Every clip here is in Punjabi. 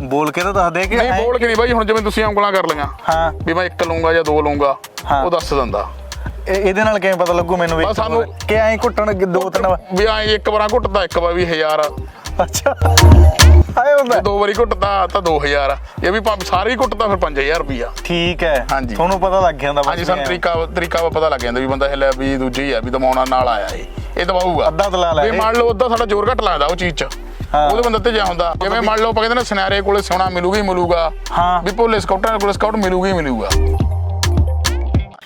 ਬੋਲ ਕੇ ਤਾਂ ਦੱਸ ਦੇ ਕਿ ਨਹੀਂ ਐਂ- ਬੋਲ ਕੇ ਨਹੀਂ ਬਾਈ ਹੁਣ ਜਿਵੇਂ ਤੁਸੀਂ ਉਂਗਲਾਂ ਕਰ ਲਈਆਂ। ਹਾਂ। ਵੀ ਮੈਂ ਇੱਕ ਲਊਂਗਾ ਜਾਂ ਦੋ ਲਊਂਗਾ ਹਾਂ। ਉਹ ਦੱਸ ਦਿੰਦਾ। ਇਹ- ਇਹਦੇ ਨਾਲ ਕਿਵੇਂ ਪਤਾ ਲੱਗੂ ਮੈਨੂੰ ਵੀ? ਬਸ ਸਾਨੂੰ- ਕਿ ਐਂ ਘੁੱਟਣ ਦੋ ਤਿੰਨ ਵਾਰ। ਵੀ ਐ ਇੱਕ ਵਾਰਾਂ ਘੁੱਟਦਾ ਇੱਕ ਵਾਰ ਵੀ 1000 ਅੱਛਾ। ਆਏ ਹੁੰਦਾ। ਦੋ ਵਾਰੀ ਘੁੱਟਦਾ ਤਾਂ 2000 ਇਹ ਵੀ ਭਾਵੇਂ ਸਾਰੇ ਹੀ ਘੁੱਟਦਾ ਫਿਰ 5000 ਰੁਪਈਆ। ਠੀਕ ਹੈ। ਹਾਂਜੀ। ਤੁਹਾਨੂੰ ਪਤਾ ਲੱਗ ਜਾਂਦਾ ਬਸ ਹਾਂਜੀ ਸਾਨੂੰ ਤਰੀਕਾ ਤਰੀਕਾ ਪਤਾ ਲੱਗ ਜਾਂਦਾ ਵੀ ਬੰਦਾ ਹਿੱਲਿਆ ਵੀ ਦੂਜੇ ਆ ਵੀ ਦਮਾਉਣਾ ਨਾਲ ਆਇਆ ਇਹ। ਇਹ ਦਵਾਊਗਾ ਅੱਧਾ ਦਲਾ ਲੈ ਵੀ ਇਹ। ਮੰਨ ਲਓ ਅੱਧਾ ਸਾਡਾ ਜ਼ੋਰ ਘੱਟ ਲੱਗਦਾ ਉਹ ਚੀਜ਼ 'ਚ। ਉਹਦੇ ਬੰਦੇ ਤੇ ਜਾ ਹੁੰਦਾ। ਜਿਵੇਂ ਮੰਨ ਲਓ ਆਪਾਂ ਕਹਿੰਦੇ ਨੇ ਸਿਨਾਰੇ ਕੋਲੇ ਸੋਨਾ ਮਿਲੂਗਾ ਹੀ ਮਿਲੂਗਾ। ਹਾਂ। ਵੀ ਭੋਲੇ ਸਕਾਊਟਾਂ ਕੋਲੇ ਸਕਾਊਟ ਮਿਲੂਗਾ ਹੀ ਮਿਲੂਗਾ।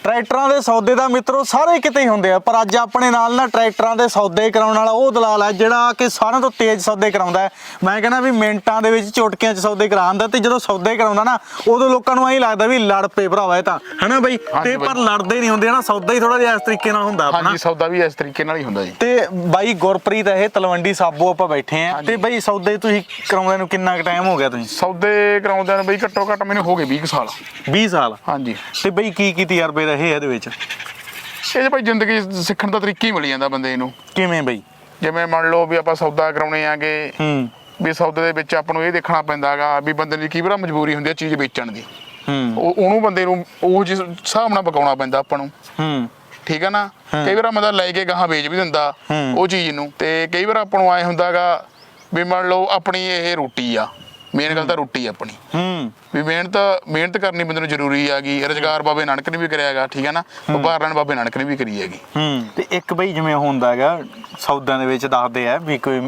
ਟਰੈਕਟਰਾਂ ਦੇ ਸੌਦੇ ਦਾ ਮਿੱਤਰੋ ਸਾਰੇ ਕਿਤੇ ਹੀ ਹੁੰਦੇ ਆ ਪਰ ਅੱਜ ਆਪਣੇ ਨਾਲ ਨਾ ਟਰੈਕਟਰਾਂ ਦੇ ਸੌਦੇ ਕਰਾਉਣ ਵਾਲਾ ਉਹ ਦਲਾਲ ਹੈ ਜਿਹੜਾ ਕਿ ਸਾਰਿਆਂ ਤੋਂ ਤੇਜ਼ ਸੌਦੇ ਕਰਾਉਂਦਾ ਹੈ। ਮੈਂ ਕਹਿੰਦਾ ਵੀ ਮਿੰਟਾਂ ਦੇ ਵਿੱਚ ਚੁਟਕੀਆਂ 'ਚ ਸੌਦੇ ਕਰਾਉਂਦਾ ਤੇ ਜਦੋਂ ਸੌਦੇ ਕਰਾਉਂਦਾ ਨਾ ਉਦੋਂ ਲੋਕਾਂ ਨੂੰ ਐਂ ਲੱਗਦਾ ਵੀ ਲੜ ਪਏ ਭਰਾਵਾ ਇਹ ਤਾਂ। ਹਨਾ ਬਈ? ਤੇ। ਪਰ ਲੜਦੇ ਨਹੀਂ ਹੁੰਦੇ ਨਾ ਸੌਦਾ ਹੀ ਥੋੜਾ ਜਿਹਾ ਇਸ ਤਰੀਕੇ ਨਾਲ ਹੁੰਦਾ ਆਪਣਾ। ਹਾਂਜੀ ਸੌਦਾ ਵੀ ਇਸ ਤਰੀਕੇ ਨਾਲ ਹੀ ਹੁੰਦਾ ਜੀ। ਤੇ ਬਾਈ ਗੁਰਪ੍ਰੀਤ ਇਹ ਤਲਵੰਡੀ ਸਾਬੋ ਆਪਾਂ ਬੈਠੇ ਆ। ਤੇ ਬਾਈ ਸੌਦੇ ਤੁਸੀਂ ਕਰਾਉਂਦੇ ਨੂੰ ਕਿੰਨਾ ਕੁ ਟਾਈਮ ਹੋ ਗਿਆ ਤੁਸੀਂ? ਸੌਦੇ ਕਰਾਉਂਦਿਆਂ ਨੂੰ ਬਈ ਘੱਟੋ ਘੱਟ ਮੈਨੂੰ ਹੋ ਗਏ 20 ਕੁ ਸਾਲ। 20 ਸਾਲ? ਹਾਂਜੀ। ਤੇ ਬਈ ਕੀ ਕੀ ਤਜਰਬੇ ਰਹੇ ਇਹਦੇ ਵਿੱਚ? ਇਹ ਭਾਈ ਜ਼ਿੰਦਗੀ ਸਿੱਖਣ ਦਾ ਤਰੀਕਾ ਹੀ ਮਿਲ ਜਾਂਦਾ ਬੰਦੇ ਨੂੰ। ਕਿਵੇਂ ਬਈ? ਜਿਵੇਂ ਮੰਨ ਲਓ ਵੀ ਆਪਾਂ ਸੌਦਾ ਕਰਾਉਣੇ ਆਗੇ ਹੂੰ। ਵੀ ਸੌਦੇ ਦੇ ਵਿੱਚ ਆਪਾਂ ਨੂੰ ਇਹ ਦੇਖਣਾ ਪੈਂਦਾਗਾ ਵੀ ਬੰਦੇ ਦੀ ਕੀ ਵਾਰ ਮਜਬੂਰੀ ਹੁੰਦੀ ਹੈ ਚੀਜ਼ ਵੇਚਣ ਦੀ। ਹੂੰ। ਉਹ ਉਹਨੂੰ ਬੰਦੇ ਨੂੰ ਉਹ ਜਿਸ ਹਿਸਾਬ ਨਾਲ ਪਕਾਉਣਾ ਪੈਂਦਾ ਆਪਾਂ ਨੂੰ। ਹੂੰ। ਠੀਕ ਹੈ ਨਾ? ਕਈ ਵਾਰ ਬੰਦਾ ਲੈ ਕੇ ਗਾਹਾਂ ਵੇਚ ਵੀ ਦਿੰਦਾ ਹੂੰ। ਉਹ ਚੀਜ਼ ਨੂੰ। ਤੇ ਕਈ ਵਾਰ ਆਪਾਂ ਨੂੰ ਆਏ ਹੁੰਦਾਗਾ ਵੀ ਮੰਨ ਲਓ ਆਪਣੀ ਇਹ ਰੋਟੀ ਆ। ਮੇਨ ਗੱਲ ਤਾਂ ਰੋਟੀ ਆ ਆਪਣੀ। ਹੂੰ। ਵੀ ਮਿਹਨਤ ਮਿਹਨਤ ਕਰਨੀ ਬੰਦੇ ਨੂੰ ਜ਼ਰੂਰੀ ਹੈਗੀ ਰੁਜ਼ਗਾਰ ਬਾਬੇ ਨਾਨਕ ਨੇ ਵੀ ਕਰਿਆ ਹੈਗਾ ਠੀਕ ਹੈ। ਨਾ ਵਪਾਰਨ ਬਾਬੇ ਨਾਨਕ ਨੇ ਵੀ ਕਰੀ ਹੈਗੀ। ਹੂੰ। ਤੇ ਇੱਕ ਬਈ ਜਿਵੇਂ ਹੁੰਦਾ ਹੈਗਾ ਸੌਦਿਆਂ ਦੇ ਵਿੱਚ ਦੱਸਦੇ ਆ ਵੀ ਕੋਈ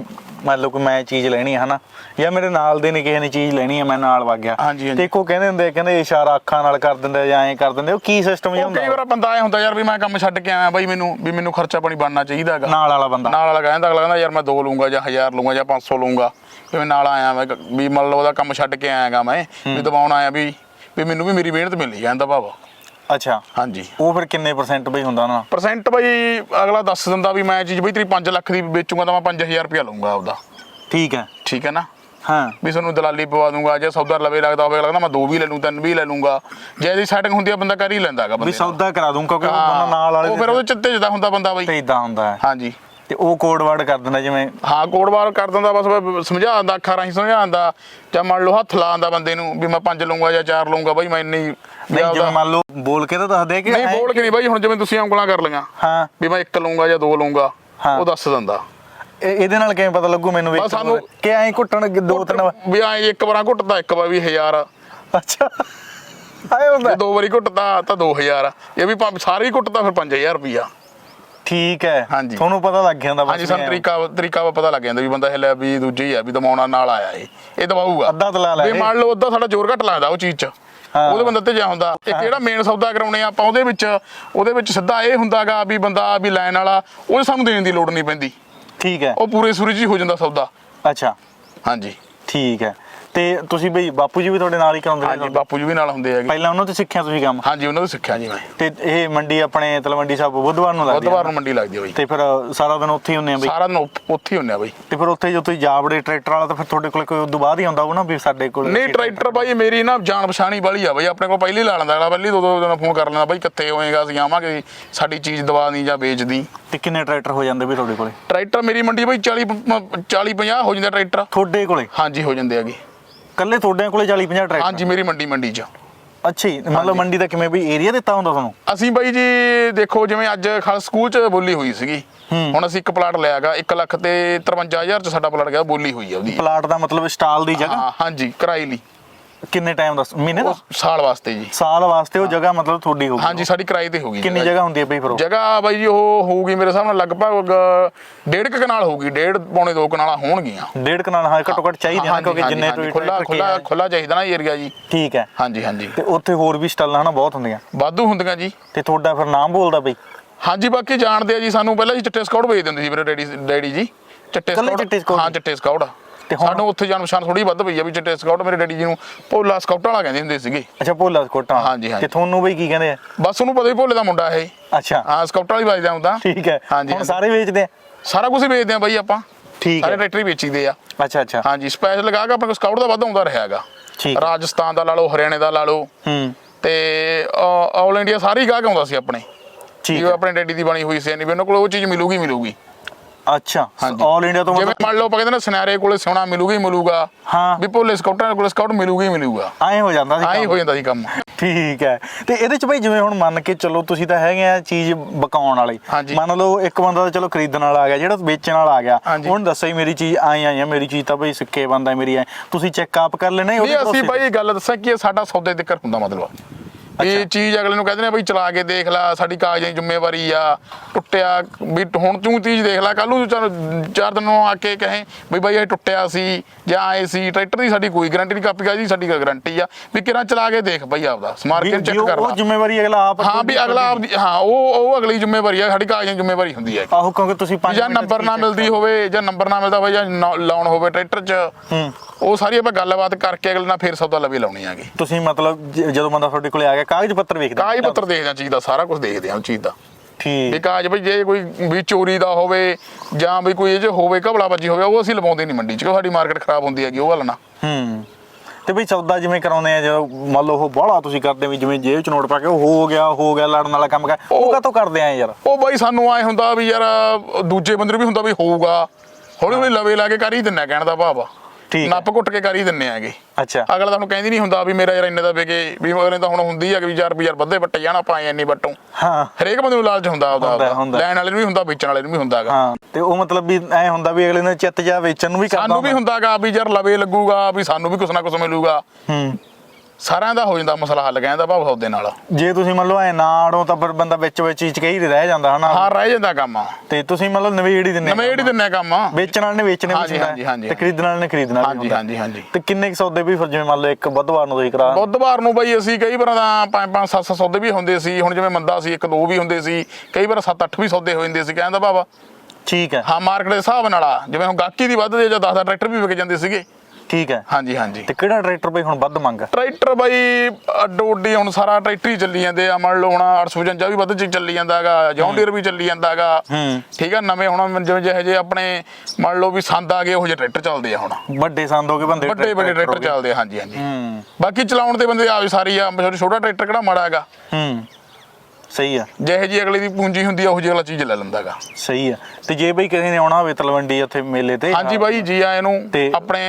ਮੰਨ ਲਓ ਕੋਈ ਮੈਂ ਚੀਜ਼ ਲੈਣੀ ਹੈ ਹਨਾ? ਜਾਂ ਮੇਰੇ ਨਾਲ ਦੇ ਨੇ ਕਿਸੇ ਨੇ ਚੀਜ਼ ਲੈਣੀ ਹੈ ਮੈਂ ਨਾਲ ਵਗ ਗਿਆ। ਹਾਂਜੀ, ਹਾਂਜੀ। ਤੇ ਇੱਕੋ ਕਹਿੰਦੇ ਹੁੰਦੇ ਆ, ਕਹਿੰਦੇ ਇਸ਼ਾਰਾ ਅੱਖਾਂ ਨਾਲ ਕਰ ਦਿੰਦੇ ਜਾਂ ਐਂ ਕਰ ਦਿੰਦੇ ਆ, ਉਹ ਕੀ ਸਿਸਟਮ ਜਿਹਾ ਉਹ ਕਈ ਹੁੰਦਾ ਵਾਰ ਬੰਦਾ ਆਇਆ ਹੁੰਦਾ ਯਾਰ ਵੀ ਮੈਂ ਕੰਮ ਛੱਡ ਕੇ ਆਇਆ ਬਾਈ ਮੈਨੂੰ ਵੀ ਮੈਨੂੰ ਖਰਚਾ ਪਾਣੀ ਬਣਨਾ ਚਾਹੀਦਾ ਹੈਗਾ। ਨਾਲ ਵਾਲਾ ਬੰਦਾ। ਨਾਲ ਵਾਲਾ ਕਹਿੰਦਾ ਅਗਲਾ ਕਹਿੰਦਾ ਯਾਰ ਮੈਂ 2 ਲੂੰਗਾ ਜਾਂ 1000 ਲੂੰਗਾ ਜਾਂ 500 ਲੂੰਗਾ ਵੀ ਮੈਂ ਨਾਲ ਆਇਆ ਮੈਂ ਵੀ ਮੰਨ ਲਓ ਉਹਦਾ ਕੰਮ ਛੱਡ ਕੇ ਆਇਆਗਾ ਮੈਂ ਵੀ ਦਬਾਉਣ ਆਇਆ ਵੀ ਵੀ ਮੈਨੂੰ ਵੀ ਮੇਰੀ ਮਿਹਨਤ ਮਿਲੀ ਜਾਂਦਾ ਭਾਵਾ। ਅੱਛਾ। ਹਾਂਜੀ। ਉਹ ਫਿਰ ਕਿੰਨੇ ਪਰਸੈਂਟ ਬਈ ਹੁੰਦਾ ਉਹਨਾਂ ਪਰਸੈਂਟ ਬਾਈ ਅਗਲਾ ਦੱਸ ਦਿੰਦਾ ਵੀ ਮੈਂ ਚੀਜ਼ ਬਈ ਤੇਰੀ 5 ਲੱਖ ਦੀ ਵੇਚੂਗਾ ਤਾਂ ਮੈਂ 5000 ਰੁਪਇਆ ਲਊਂਗਾ ਆਪਦਾ। ਠੀਕ ਹੈ। ਠੀਕ ਹੈ ਨਾ? ਹਾਂ। ਵੀ ਤੁਹਾਨੂੰ ਦਲਾਲੀ ਪਵਾ ਦੂੰਗਾ ਜੇ ਸੌਦਾ ਲਵੇ ਲੱਗਦਾ ਹੋਵੇ ਲੱਗਦਾ ਮੈਂ ਦੋ ਵੀ ਲੈ ਲੂੰ ਤਿੰਨ ਵੀ ਲੈ ਲੂੰਗਾ ਜੇ ਇਹਦੀ ਸੈਟਿੰਗ ਹੁੰਦੀ ਆ ਬੰਦਾ ਕਰ ਹੀ ਲੈਂਦਾਗਾ ਵੀ ਬੰਦੇ ਨਾਲ। ਸੌਦਾ ਕਰਾ ਦੂੰ ਕਿਉਂਕਿ ਉਹ ਬੰਦਾ ਨਾਲ ਵਾਲੇ ਉਹ ਫਿਰ ਉਹਦੇ ਚਿੱਤੇ ਜਦਾ ਹੁੰਦਾ ਬੰਦਾ ਬਾਈ। ਤੇ ਇਦਾਂ ਹੁੰਦਾ ਹੈ। ਹਾਂਜੀ। ਤੇ ਉਹ ਕੋਡ ਵਰਡ ਕਰ ਦਿੰਦਾ ਜਿਵੇਂ ਹਾਂ ਕੋੜਵਾਰ ਕਰ ਦਿੰਦਾ ਬਸ ਫਿਰ ਸਮਝਾ ਦਿੰਦਾ ਅੱਖਾਂ ਰਾਹੀਂ ਸਮਝਾ ਦਿੰਦਾ ਜਾਂ ਮੰਨ ਲਓ ਹੱਥ ਲਾ ਦਿੰਦਾ ਬੰਦੇ ਨੂੰ ਵੀ ਮੈਂ ਪੰਜ ਲਊਂਗਾ ਜਾਂ ਚਾਰ ਲਊਂਗਾ ਬਾਈ ਮੈਂ ਇੰਨੀ ਵੀ ਨਹੀਂ ਆਪਦਾ- ਜਿਵੇਂ ਮੰਨ ਲਓ ਬੋਲ ਕੇ ਤਾਂ ਦੱਸ ਦੇ ਕਿ ਨਹੀਂ ਐਂ- ਬੋਲ ਕੇ ਨਹੀਂ ਬਾਈ ਹੁਣ ਜਿਵੇਂ ਤੁਸੀਂ ਉਂਗਲਾਂ ਕਰ ਲਈਆਂ ਹਾਂ। ਵੀ ਮੈਂ ਇੱਕ ਲਊਂਗਾ ਜਾਂ ਦੋ ਲਊਂਗਾ ਹਾਂ। ਉਹ ਦੱਸ ਦਿੰਦਾ। ਇਹ- ਇਹਦੇ ਨਾਲ ਕਿਵੇਂ ਪਤਾ ਲੱਗੂ ਮੈਨੂੰ ਵੀ ਬਸ ਸਾਨੂੰ- ਕਿ ਐਂ ਘੁੱਟਣ ਦੋ ਤਿੰਨ ਵਾਰ? ਵੀ ਐ ਇੱਕ ਵਾਰਾਂ ਘੁੱਟਦਾ ਇੱਕ ਵਾਰ ਵੀ 1000 ਅੱਛਾ। ਆਏ ਹੁੰਦਾ। ਜੇ ਦੋ ਵਾਰੀ ਘੁੱਟਦਾ ਤਾਂ 2000 ਇਹ ਵੀ ਸਾਰੇ ਹੀ ਘੁੱਟਦਾ ਫਿਰ 5000 ਰੁਪਈਆ। ਠੀਕ ਹੈ। ਹਾਂਜੀ। ਤੁਹਾਨੂੰ ਪਤਾ ਲੱਗ ਜਾਂਦਾ ਬਸ ਹਾਂਜੀ ਸਾਨੂੰ। ਤਰੀਕਾ ਤਰੀਕਾ ਪਤਾ ਲੱਗ ਜਾਂਦਾ ਵੀ ਬੰਦਾ ਹਿੱਲਿਆ ਵੀ ਦੂਜੇ ਹੀ ਆ ਵੀ ਦਮਾਉਣਾ ਨਾਲ ਆਇਆ ਇਹ। ਇਹ ਦਵਾਊਗਾ ਅੱਧਾ ਦਲਾਲ ਹੈ ਵੀ ਇਹ। ਮੰਨ ਲਓ ਅੱਧਾ ਸਾਡਾ ਜ਼ੋਰ ਘੱਟ ਲੱਗਦਾ ਉਹ ਚੀਜ਼ 'ਚ। ਉਹਦੇ ਬੰਦੇ ਤੇ ਜਾ ਹੁੰਦਾ। ਇੱਕ ਜਿਹੜਾ ਮੇਨ ਸੌਦਾ ਕਰਾਉਣੇ ਆ ਆਪਾਂ ਉਹਦੇ ਵਿੱਚ? ਉਹਦੇ ਵਿੱਚ ਸਿੱਧਾ ਇਹ ਹੁੰਦਾਗਾ ਵੀ ਬੰਦਾ ਵੀ ਲੈਣ ਵਾਲਾ ਉਹ ਸਾਨੂੰ ਦੇਣ ਦੀ ਲੋੜ ਨਹੀਂ ਪੈਂਦੀ। ਠੀਕ ਹੈ। ਉਹ ਪੂਰੇ ਸੂਰਜ ਹੀ ਹੋ ਜਾਂਦਾ ਸੌਦਾ। ਅੱਛਾ। ਹਾਂਜੀ। ਠੀਕ ਹੈ। ਤੇ ਤੁਸੀਂ ਬਈ ਬਾਪੂ ਜੀ ਵੀ ਤੁਹਾਡੇ ਨਾਲ ਹੀ ਕਰਾਉਂਦੇ ਹਾਂਜੀ ਬਾਪੂ ਜੀ ਵੀ ਨਾਲ ਹੁੰਦੇ ਹੈਗੇ। ਪਹਿਲਾਂ ਉਹਨਾਂ ਤੋਂ ਸਿੱਖਿਆ ਤੁਸੀਂ ਕੰਮ? ਹਾਂਜੀ ਉਹਨਾਂ ਤੋਂ ਸਿੱਖਿਆ ਜੀ ਮੈਂ। ਤੇ ਇਹ ਮੰਡੀ ਆਪਣੇ ਤਲਵੰਡੀ ਸਾਹਿਬ ਬੁੱਧਵਾਰ ਨੂੰ ਲੱਗਦੀ ਬੁੱਧਵਾਰ ਹੈ ਨੂੰ ਮੰਡੀ ਲੱਗਦੀ ਹੈ ਬਈ। ਤੇ ਫਿਰ ਸਾਰਾ ਦਿਨ ਉੱਥੇ ਹੀ ਹੁੰਦੇ ਆ ਬਈ? ਸਾਰਾ ਦਿਨ ਉੱਥੇ- ਹੀ ਹੁੰਨੇ ਆ ਬਈ। ਤੇ ਫਿਰ ਉੱਥੇ ਜੋ ਤੁਸੀਂ ਜਾਵੜੇ ਟਰੈਕਟਰ ਵਾਲਾ ਤਾਂ ਫਿਰ ਤੁਹਾਡੇ ਕੋਲ ਕੋਈ ਉਦੋਂ ਬਾਅਦ ਹੀ ਆਉਂਦਾ ਉਹ ਨਾ ਵੀ ਸਾਡੇ ਕੋਲ ਨਹੀਂ ਟਰੈਕਟਰ ਬਾਈ ਮੇਰੀ ਨਾ ਜਾਣ ਪਛਾਣੀ ਵਾਲੀ ਆ ਬਾਈ। ਆਪਣੇ ਕੋਲ ਪਹਿਲੀ ਲਾ ਲੈਂਦਾ ਅਗਲਾ ਪਹਿਲੀ ਦੋ ਦੋ ਦਿਨ ਫੋਨ ਕਰ ਲੈਂਦਾ ਬਾਈ ਕਿੱਥੇ ਹੋਏਗਾ ਅਸੀਂ ਆਵਾਂਗੇ ਸਾਡੀ ਚੀਜ਼ ਦਵਾ ਦੀ ਜਾਂ ਵੇਚ ਦੀ ਤੇ ਕਿੰਨੇ ਟਰੈਕਟਰ ਹੋ ਜਾਂਦੇ ਵੀ ਤੁਹਾਡੇ ਕੋਲੇ? ਟਰੈਕਟਰ ਮੇਰੀ ਮੰਡੀ ਬਾਈ 40 40 50 ਹੋ ਜਾਂਦੇ ਟਰੈਕਟਰ। ਤੁਹਾਡੇ ਕੋਲੇ? ਹਾਂਜੀ ਹੋ ਜਾਂਦੇ ਹੈਗੇ। ਕੱਲੇ ਤੁਹਾਡੇ ਕੋਲੇ 40 50 ਟਰੈਕਟਰ? ਹਾਂਜੀ ਮੇਰੀ ਮੰਡੀ ਮੰਡੀ 'ਚ। ਅੱਛਾ ਜੀ ਮਤਲਬ ਮੰਡੀ ਦਾ ਕਿਵੇਂ ਵੀ ਏਰੀਆ ਦਿੱਤਾ ਹੁੰਦਾ ਤੁਹਾਨੂੰ? ਅਸੀਂ ਬਾਈ ਜੀ ਦੇਖੋ ਜਿਵੇਂ ਅੱਜ ਖਾਲ ਸਕੂਲ 'ਚ ਬੋਲੀ ਹੋਈ ਸੀਗੀ। ਹੁਣ ਅਸੀਂ ਇੱਕ ਪਲਾਟ ਲਿਆਗਾ 1 ਲੱਖ ਤੇ 53000 'ਚ ਸਾਡਾ ਪਲਾਟ ਗਿਆ ਬੋਲੀ ਹੋਈ ਆ ਉਹਦੀ। ਪਲਾਟ ਦਾ ਮਤਲਬ ਸਟਾਲ ਦੀ ਜਗ੍ਹਾ? ਹਾਂ ਹਾਂਜੀ ਕਿਰਾਏ ਲਈ। ਕਿੰਨੇ ਟਾਈਮ ਦਾ ਮਹੀਨੇ ਦਾ ਉਹ ਸਾਲ ਵਾਸਤੇ ਜੀ। ਸਾਲ ਵਾਸਤੇ ਉਹ ਜਗ੍ਹਾ ਮਤਲਬ ਤੁਹਾਡੀ ਹੋਊਗੀ। ਹਾਂਜੀ ਸਾਡੀ ਕਿਰਾਏ ਤੇ ਹੋਗੀ ਕਿੰਨੀ ਜਗ੍ਹਾ। ਹੁੰਦੀ ਹੈ ਬਈ ਫਿਰ ਉਹ? ਜਗ੍ਹਾ ਬਾਈ ਜੀ ਉਹ ਹੋਊਗੀ ਮੇਰੇ ਹਿਸਾਬ ਨਾਲ ਲਗਭਗ ਡੇਢ ਕੁ ਕਨਾਲ ਹੋਊਗੀ। ਡੇਢ ਪੌਣੇ ਦੋ ਕਨਾਲਾਂ ਹੋਣਗੀਆਂ। ਡੇਢ ਕਨਾਲ ਹਾਂ ਘੱਟੋ ਘੱਟ ਚਾਹੀਦੀ ਹੈ ਕਿਉਂਕਿ ਜਿੰਨੇ ਤੁਸੀਂ ਖੁੱਲਾ ਖੁੱਲਾ ਖੁੱਲਾ ਚਾਹੀਦਾ ਨਾ ਏਰੀਆ ਜੀ। ਠੀਕ ਹੈ। ਹਾਂਜੀ ਹਾਂਜੀ। ਤੇ ਉੱਥੇ ਹੋਰ ਵੀ ਸਟਾਲਾਂ ਹਨਾ ਬਹੁਤ ਹੁੰਦੀਆਂ। ਵਾਧੂ ਹੁੰਦੀਆਂ ਜੀ। ਤੇ ਤੁਹਾਡਾ ਫਿਰ ਨਾਮ ਬੋਲਦਾ ਬਈ? ਹਾਂਜੀ ਬਾਕੀ ਜਾਣਦੇ ਆ ਜੀ ਸਾਨੂੰ ਪਹਿਲਾਂ ਜੀ ਚਿੱਟੇ ਸਕਾਊਟ ਵੇਚ ਦਿੰਦੇ ਸੀ ਮੇਰੇ ਡੈਡੀ ਡੈਡੀ ਜੀ। ਚਿੱਟੇ ਸਕਾਊਟ? ਹਾਂ ਚਿੱਟੇ ਸਕਾਊਟ। ਤੇ ਹੁਣ? ਸਾਨੂੰ ਉੱਥੇ ਜਾਣ ਪਛਾਣ ਥੋੜੀ ਵੱਧ ਪਈ ਆ ਵੀ ਚਿੱਟੇ ਸਕਾਊਟ ਮੇਰੇ ਡੈਡੀ ਜੀ ਨੂੰ ਭੋਲਾ ਸਕਾਊਟ ਵਾਲਾ ਕਹਿੰਦੇ ਹੁੰਦੇ ਸੀਗੇ। ਅੱਛਾ ਭੋਲਾ ਕੋਟਾ ਹਾਂਜੀ, ਹਾਂਜੀ। ਤੇ ਤੁਹਾਨੂੰ ਬਈ ਕੀ ਕਹਿੰਦੇ ਆ? ਬਸ ਉਹਨੂੰ ਪਤਾ ਹੀ ਭੋਲੇ ਦਾ ਮੁੰਡਾ ਇਹ। ਅੱਛਾ। ਹਾਂ ਸਕਾਊਟ ਵਾਲੀ ਵੱਜਦਾ ਹੁੰਦਾ। ਠੀਕ ਹੈ। ਹਾਂਜੀ, ਹੁਣ ਹਾਂਜੀ। ਸਾਰੇ ਵੇਚਦੇ ਆ? ਸਾਰਾ ਕੁਝ ਵੇਚਦੇ ਆ ਬਾਈ ਆਪਾਂ। ਠੀਕ ਸਾਰੇ ਹੈ ਟਰੈਕਟਰ ਹੀ ਵੇਚੀਦੇ ਆ। ਅੱਛਾ ਅੱਛਾ। ਹਾਂਜੀ ਸਪੈਸ਼ਲ ਲਗਾ ਕੇ ਆਪਣੇ ਕੋਲ ਸਕਾਊਟ ਦਾ ਵੱਧ ਆਉਂਦਾ ਰਿਹਾ ਹੈਗਾ। ਠੀਕ ਹੈ। ਰਾਜਸਥਾਨ ਦਾ ਲਾ ਲਓ ਹਰਿਆਣੇ ਦਾ ਲਾ ਲਓ। ਹੂੰ। ਤੇ ਆਲ ਇੰਡੀਆ ਸਾਰੀ ਗਾਹਕ ਆਉਂਦਾ ਸੀ ਆਪਣੇ। ਠੀਕ ਜਿਵੇਂ ਹੈ। ਆਪਣੇ ਡੈਡੀ ਦੀ ਬਣੀ ਹੋਈ ਸੀ ਨਹੀਂ ਵੀ ਉਹਨਾਂ ਕੋਲ ਉਹ ਚੀਜ਼ ਮਿਲੂਗੀ ਮਿਲੂਗੀ। ਅੱਛਾ। ਆਲ ਇੰਡੀਆ ਤੋਂ ਜਿਵੇਂ ਮੰਨ ਲਓ ਆਪਾਂ ਕਹਿੰਦੇ ਨਾ ਸਿਨਾਰੇ ਕੋਲੇ ਸੋਨਾ ਮਿਲੂਗਾ ਹੀ ਮਿਲੂਗਾ ਹਾਂ। ਵੀ ਭੋਲੇ ਸਕਾਊਟਾਂ ਕੋਲੇ ਸਕਾਊਟ ਮਿਲੂਗਾ ਹੀ ਮਿਲੂਗਾ ਐਂ ਹੋ ਜਾਂਦਾ ਸੀ ਆਹ ਹੀ। ਹੋ ਜਾਂਦਾ ਸੀ ਕੰਮ ਠੀਕ ਹੈ ਤੇ ਇਹਦੇ ਚ ਭਾਈ ਜਿਵੇਂ ਹੁਣ ਮੰਨ ਕੇ ਚੱਲੋ ਤੁਸੀਂ ਤਾਂ ਹੈਗੇ ਆ ਚੀਜ਼ ਬਕਾਉਣ ਵਾਲੇ। ਮੰਨ ਲਓ ਇੱਕ ਬੰਦਾ ਤਾਂ ਚਲੋ ਖਰੀਦਣ ਵਾਲਾ ਆ ਗਿਆ ਜਿਹੜਾ ਵੇਚਣ ਵਾਲਾ ਆ ਗਿਆ। ਹੁਣ ਦੱਸੋ ਜੀ ਮੇਰੀ ਚੀਜ਼ ਆਈ ਆਈ ਆ ਮੇਰੀ ਚੀਜ਼ ਤਾਂ ਭਾਈ ਸਿੱਕੇ ਬੰਦਾ ਮੇਰੀ ਐ ਤੁਸੀਂ ਚੈੱਕ ਆਪ ਕਰ ਲੈਣਾ ਨਹੀਂ ਅਸੀਂ ਬਾਈ ਗੱਲ ਦੱਸਾਂ ਕਿ ਸਾਡਾ ਸੌਦੇ ਦਿੱਕਰ ਹੁੰਦਾ ਮਤਲਬ ਇਹ ਚੀਜ਼ ਅਗਲੇ ਨੂੰ ਕਹਿੰਦੇ ਨੇ ਬਈ ਚਲਾ ਕੇ ਦੇਖ ਲੈ ਸਾਡੀ ਕਾਗਜ਼ਾਂ ਦੀ ਜ਼ਿੰਮੇਵਾਰੀ ਆ। ਟੁੱਟਿਆ ਵੀ ਹੁਣ ਤੂੰ ਚੀਜ਼ ਦੇਖ ਲੈ ਕੱਲ ਨੂੰ ਚਾਰ ਦਿਨ ਨੂੰ ਆ ਕੇ ਕਹੇ ਬਈ ਬਾਈ ਇਹ ਟੁੱਟਿਆ ਸੀ ਜਾਂ ਆਏ ਸੀ ਟਰੈਕਟਰ ਦੀ ਸਾਡੀ ਕੋਈ ਗਾਰੰਟੀ ਨਹੀਂ ਕਾਪੀ ਕਾਜੀ ਸਾਡੀ ਗਾਰੰਟੀ ਆ। ਵੀ ਕਿਰਾਂ ਚਲਾ ਕੇ ਦੇਖ ਬਈ ਆਪਦਾ ਸਮਾਰ ਕੇ ਚੈੱਕ ਕਰ ਉਹ ਲਾ। ਜ਼ਿੰਮੇਵਾਰੀ ਅਗਲਾ ਆਪ ਹਾਂ ਵੀ ਅਗਲਾ ਆਪਦੀ ਹਾਂ ਉਹ ਉਹ ਅਗਲੀ ਜ਼ਿੰਮੇਵਾਰੀ ਆ ਸਾਡੀ ਕਾਗਜ਼ਾਂ ਦੀ ਜ਼ਿੰਮੇਵਾਰੀ ਹੁੰਦੀ ਹੈ ਆਹੋ ਕਿਉਂਕਿ ਤੁਸੀਂ ਪੰਜ ਜਾਂ ਨੰਬਰ ਨਾ ਮਿਲਦੀ ਹੋਵੇ ਜਾਂ ਨੰਬਰ ਨਾ ਮਿਲਦਾ ਹੋਵੇ ਜਾਂ ਲਾਉਣ ਹੋਵੇ ਟਰੈਕਟਰ 'ਚ ਹੂੰ। ਉਹ ਸਾਰੀ ਆਪਾਂ ਗੱਲਬਾਤ ਕਰਕੇ ਅਗਲੇ ਨਾਲ ਫੇਰ ਸੌਦਾ ਲਵੇ ਲਾਉਣੀ ਆਗੀ ਤੁਸੀਂ ਮਤਲਬ ਜਦੋਂ ਬੰਦਾ ਤੁਹਾਡੇ ਕੋਲੇ ਆ ਗਿਆ ਕਾਗਜ਼ ਪੱਤਰ ਵੇਖਦਾ। ਕਾਗਜ਼ ਪੱਤਰ ਦੇਖਦੇ ਆ ਚੀਜ਼ ਦਾ ਸਾਰਾ ਕੁਝ ਦੇਖਦੇ ਆ ਉਹ ਚੀਜ਼ ਦਾ। ਵੀ ਠੀਕ ਕਾਗਜ਼ ਵੀ ਜੇ ਕੋਈ ਵੀ ਚੋਰੀ ਦਾ ਹੋਵੇ ਜਾਂ ਵੀ ਕੋਈ ਇਹ ਹੋਵੇ ਘਬਲਾ ਵੱਜੀ ਹੋਵੇ ਉਹ ਅਸੀਂ ਲਵਾਉਂਦੇ ਨਹੀਂ ਮੰਡੀ 'ਚ ਕਿਉਂ ਸਾਡੀ ਮਾਰਕੀਟ ਖਰਾਬ ਹੁੰਦੀ ਹੈਗੀ ਉਹ ਗੱਲ ਨਾ। ਹੂੰ। ਤੇ ਬਈ ਸੌਦਾ ਜਿਵੇਂ ਕਰਾਉਂਦੇ ਆ ਜਦੋਂ ਮੰਨ ਲਓ ਉਹ ਬਾਹਲਾ ਤੁਸੀਂ ਕਰਦੇ ਵੀ ਜਿਵੇਂ ਜੇਬ ਚ ਨੋਟ ਪਾ ਕੇ ਉਹ ਹੋ ਗਿਆ ਹੋ ਗਿਆ ਲੜਨ ਵਾਲਾ ਕੰਮ ਕਰ ਉਹ ਕਾਹਤੋਂ ਕਰਦੇ ਆ ਯਾਰ? ਉਹ ਬਾਈ ਸਾਨੂੰ ਆਏ ਹੁੰਦਾ ਵੀ ਯਾਰ ਦੂਜੇ ਬੰਦੇ ਨੂੰ ਵੀ ਹੁੰਦਾ ਵੀ ਹੋਊਗਾ। ਹੌਲੀ ਹੌਲੀ ਲਵੇ ਲਾ ਕੇ ਕਰ ਹੀ ਦਿੰਨਾ ਕਹਿਣ ਦਾ ਭਾਵ ਆ। ਠੀਕ। ਨੱਪ ਘੁੱਟ ਕੇ ਕਰ ਹੀ ਦਿੰਨੇ ਆਗੇ ਅੱਛਾ। ਅਗਲਾ ਤੁਹਾਨੂੰ ਕਹਿੰਦੀ ਨਹੀਂ ਹੁੰਦਾ ਵੀ ਮੇਰਾ ਯਾਰ ਇੰਨੇ ਦਾ ਵਿਕੇ ਵੀ ਉਹਨੇ ਤਾਂ ਹੁਣ ਹੁੰਦੀ ਆ ਕਿ ਵੀ 4 ਰੁਪਏ ਵੱਧੇ ਵੱਟੇ ਜਾਣਾ ਆਪਾਂ ਇੰਨੀ ਵੱਟੋਂ। ਹਾਂ। ਹਰੇਕ ਬੰਦੇ ਨੂੰ ਲਾਲਚ ਹੁੰਦਾ ਆਪਦਾ ਹੁੰਦਾ, ਆਪਦਾ। ਹੁੰਦਾ। ਲੈਣ ਵਾਲੇ ਨੂੰ ਵੀ ਹੁੰਦਾ ਵੇਚਣ ਵਾਲੇ ਨੂੰ ਵੀ ਹੁੰਦਾਗਾ ਹਾਂ ਤੇ ਉਹ ਮਤਲਬ ਵੀ ਐ ਹੁੰਦਾ ਵੀ ਅਗਲੇ ਨੇ ਚਿੱਤ ਜਾ ਵੇਚਣ ਨੂੰ ਵੀ ਕਰਦਾ ਸਾਨੂੰ ਵੀ ਹੁੰਦਾਗਾ ਵੀ ਯਾਰ ਲਵੇ ਲੱਗੂਗਾ ਵੀ ਸਾਨੂੰ ਵੀ ਕੁਛ ਨਾ ਕੁਛ ਮਿਲੂਗਾ। ਹੂੰ। ਸਾਰਿਆਂ ਦਾ ਹੋ ਜਾਂਦਾ ਮਸਲਾ ਹੱਲ ਕਹਿੰਦਾ ਭਾਵ ਸੌਦੇ ਨਾਲ। ਜੇ ਤੁਸੀਂ ਮੰਨ ਲਓ ਐ ਨਾ ਆੜੋ ਤਾਂ ਫਿਰ ਬੰਦਾ ਵਿੱਚ ਵਿੱਚ ਚੀਜ਼ ਕਹੀ ਰਹਿ ਜਾਂਦਾ ਹਨਾ? ਹਾਂ ਰਹਿ ਜਾਂਦਾ ਕੰਮ। ਤੇ ਤੁਸੀਂ ਮਤਲਬ ਨਵੇੜ ਹੀ ਦਿੰਦੇ ਆ ਨਵੇਂ ਜਿਹੜੀ ਦਿੰਨੇ ਕੰਮ। ਵੇਚਣ ਵਾਲੇ ਨੇ ਵੇਚਣੇ ਹਾਂਜੀ, ਵੀ ਹੁੰਦਾ। ਹਾਂਜੀ, ਹਾਂਜੀ। ਤੇ ਖਰੀਦਣ ਵਾਲੇ ਨੇ ਖਰੀਦਣਾ ਵੀ ਹਾਂਜੀ ਹੁੰਦਾ। ਹਾਂਜੀ ਹਾਂਜੀ। ਤੇ ਕਿੰਨੇ ਕੁ ਸੌਦੇ ਵੀ ਫਿਰ ਜਿਵੇਂ ਮੰਨ ਲਓ ਇੱਕ ਬੁੱਧਵਾਰ ਨੂੰ ਤੁਸੀਂ ਕਰਾ ਬੁੱਧਵਾਰ ਨੂੰ ਬਈ ਅਸੀਂ ਕਈ ਵਾਰ ਤਾਂ ਪੰਜ ਪੰਜ ਸੱਤ ਸੱਤ ਸੌਦੇ ਵੀ ਹੁੰਦੇ ਸੀ। ਹੁਣ ਜਿਵੇਂ ਮੰਦਾ ਸੀ ਇੱਕ ਦੋ ਵੀ ਹੁੰਦੇ ਸੀ। ਕਈ ਵਾਰ ਸੱਤ ਅੱਠ ਵੀ ਸੌਦੇ ਹੋ ਜਾਂਦੇ ਸੀ ਕਹਿੰਦਾ ਭਾਵਾ। ਠੀਕ ਹੈ। ਹਾਂ ਮਾਰਕੀਟ ਦੇ ਹਿਸਾਬ ਨਾਲ ਆ। ਜਿਵੇਂ ਹੁਣ ਗਾਕੀ ਦੀ ਵੱਧਦੇ ਜਾਂ 10 ਦਾ ਟਰੈਕਟਰ ਵੀ ਵਿਕ ਜਾਂਦੇ ਸੀਗੇ। ਠੀਕ ਹੈ? ਹਾਂਜੀ ਹਾਂਜੀ। ਤੇ ਕਿਹੜਾ ਟਰੈਕਟਰ ਬਈ ਹੁਣ ਵੱਧ ਮੰਗ? ਟਰੈਕਟਰ ਬਾਈ ਅੱਡੋ ਅੱਡੀ ਹੁਣ ਸਾਰਾ ਟਰੈਕਟਰ ਹੀ ਚੱਲੀ ਜਾਂਦੇ ਆ। ਮੰਨ ਲਓ ਹੁਣ 855 ਵੀ ਵੱਧ ਚ ਚੱਲੀ ਜਾਂਦਾ ਹੈਗਾ ਜੌਂਡੀਅਰ ਵੀ ਚੱਲੀ ਜਾਂਦਾ ਹੈਗਾ। ਹੂੰ। ਠੀਕ ਆ ਨਵੇਂ ਹੁਣ ਜਿਵੇਂ ਜਿਹੇ ਜੇ ਆਪਣੇ ਮੰਨ ਲਓ ਵੀ ਸੰਦ ਆ ਗਏ ਉਹ ਜਿਹੇ ਟਰੈਕਟਰ ਚੱਲਦੇ ਆ ਹੁਣ। ਵੱਡੇ ਸੰਦ ਹੋ ਗਏ ਬੰਦੇ ਵੱਡੇ ਵੱਡੇ ਟਰੈਕਟਰ। ਚੱਲਦੇ ਆ ਹਾਂਜੀ ਹਾਂਜੀ। ਹੂੰ। ਬਾਕੀ ਚਲਾਉਣ ਦੇ ਬੰਦੇ ਆ ਵੀ ਸਾਰੀ ਆ ਛੋਟਾ ਟਰੈਕਟਰ ਕਿਹੜਾ ਮਾੜਾ ਹੈਗਾ? ਹੂੰ। ਸਹੀ ਆ। ਜਿਹੇ ਜੀ ਅਗਲੇ ਦੀ ਪੂੰਜੀ ਹੁੰਦੀ ਆ ਉਹ ਜਿਹੀ ਅਗਲਾ ਚੀਜ਼ ਲੈ ਲੈਂਦਾ ਹੈਗਾ ਸਹੀ ਆ। ਤੇ ਜੇ ਬਈ ਕਿਸੇ ਨੇ ਆਉਣਾ ਹੋਵੇ ਤਲਵੰਡੀ ਉੱਥੇ ਮੇਲੇ ਤੇ ਹਾਂਜੀ ਬਾਈ ਜੀ ਆਏ ਨੂੰ ਆਪਣੇ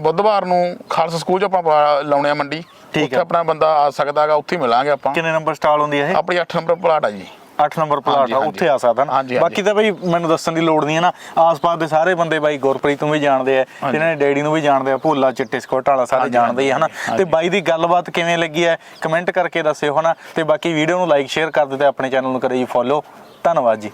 ਬੁੱਧਵਾਰ ਨੂੰ ਖਾਲਸਾ ਸਕੂਲ ਚ ਆਪਾਂ ਲਾਉਣੇ ਆ ਮੰਡੀ। ਠੀਕ ਉੱਥੇ ਆ। ਆਪਣਾ ਬੰਦਾ ਆ ਸਕਦਾ ਹੈਗਾ ਉੱਥੇ ਮਿਲਾਂਗੇ ਆਪਾਂ। ਕਿੰਨੇ ਨੰਬਰ ਸਟਾਲ ਹੁੰਦੀ ਹੈ ਇਹ? ਆਪਣੀ 8 ਨੰਬਰ ਪਲਾਟ ਆ ਜੀ। 8 ਨੰਬਰ ਪਲਾਟ ਆ। ਉੱਥੇ ਆ ਸਕਦਾ ਨਾ। ਬਾਕੀ ਤਾਂ ਬਈ ਮੈਨੂੰ ਦੱਸਣ ਦੀ ਲੋੜ ਨਹੀਂ ਹੈ ਨਾ। ਆਸ-ਪਾਸ ਦੇ ਸਾਰੇ ਬੰਦੇ ਬਾਈ ਗੁਰਪ੍ਰੀਤ ਨੂੰ ਵੀ ਜਾਣਦੇ ਆ ਇਹਨਾਂ ਦੇ ਡੈਡੀ ਨੂੰ ਵੀ ਜਾਣਦੇ ਆ ਭੋਲਾ ਚਿੱਟੇ ਸਕੋਟ ਵਾਲਾ ਸਾਰੇ ਜਾਣਦੇ ਆ ਹਨਾ। ਤੇ ਬਾਈ ਦੀ ਗੱਲਬਾਤ ਕਿਵੇਂ ਲੱਗੀ ਹੈ ਕਮੈਂਟ ਕਰਕੇ ਦੱਸਿਓ ਹਨਾ। ਤੇ ਬਾਕੀ ਵੀਡੀਓ ਨੂੰ ਲਾਈਕ ਸ਼ੇਅਰ ਕਰ ਦਿਓ ਤੇ ਆਪਣੇ ਚੈਨਲ ਨੂੰ ਕਰਿਓ ਜੀ ਫੋਲੋ ਧੰਨਵਾਦ ਜੀ।